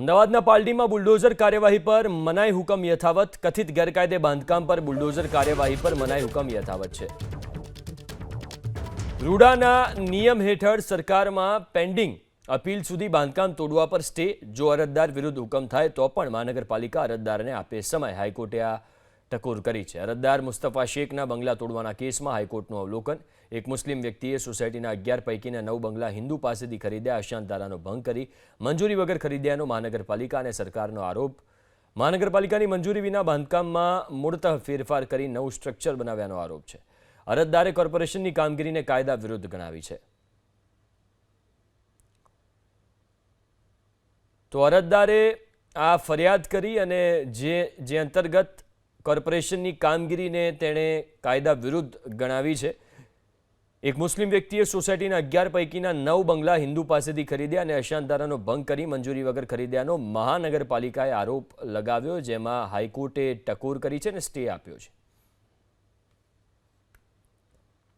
અમદાવાદના પાલડીમાં બુલડોઝર કાર્યવાહી પર મનાઈ હુકમ યથાવત, કથિત ગેરકાયદે બાંધકામ પર બુલડોઝર કાર્યવાહી પર મનાઈ હુકમ યથાવત છે. રૂડાના નિયમ હેઠળ સરકારમાં પેન્ડિંગ અપીલ સુધી બાંધકામ તોડવા પર સ્ટે, જો અરજદાર વિરુદ્ધ હુકમ થાય તો પણ મહાનગરપાલિકા અરજદારને આપે સમય. હાઈકોર્ટે આ ટકોર કરી છે. અરજદાર મુસ્તફા શેખના બંગલા તોડવાના કેસમાં હાઈકોર્ટનું અવલોકન. એક મુસ્લિમ વ્યક્તિએ સોસાયટીના અગિયાર પૈકીના નવ બંગલા હિન્દુ પાસેથી ખરીદ્યા. અશાંત ધારાનો ભંગ કરી મંજૂરી વગર ખરીદ્યાનો મહાનગરપાલિકા અને સરકારનો આરોપ. મહાનગરપાલિકાની મંજૂરી વિના બાંધકામમાં મૂળતઃ ફેરફાર કરી નવું સ્ટ્રક્ચર બનાવ્યાનો આરોપ છે. અરજદારે કોર્પોરેશનની કામગીરીને કાયદા વિરુદ્ધ ગણાવી છે. તો અરજદારે આ ફરિયાદ કરી અને જે જે અંતર્ગત કોર્પોરેશનની કામગીરીને તેણે કાયદા વિરુદ્ધ ગણાવી છે. એક મુસ્લિમ વ્યક્તિએ સોસાયટીના અગિયાર પૈકીના નવ બંગલા હિન્દુ પાસેથી ખરીદ્યા અને અશાંતધારાનો ભંગ કરી મંજૂરી વગર ખરીદ્યાનો મહાનગરપાલિકાએ આરોપ લગાવ્યો, જેમાં હાઈકોર્ટે ટકોર કરી છે અને સ્ટે આપ્યો છે.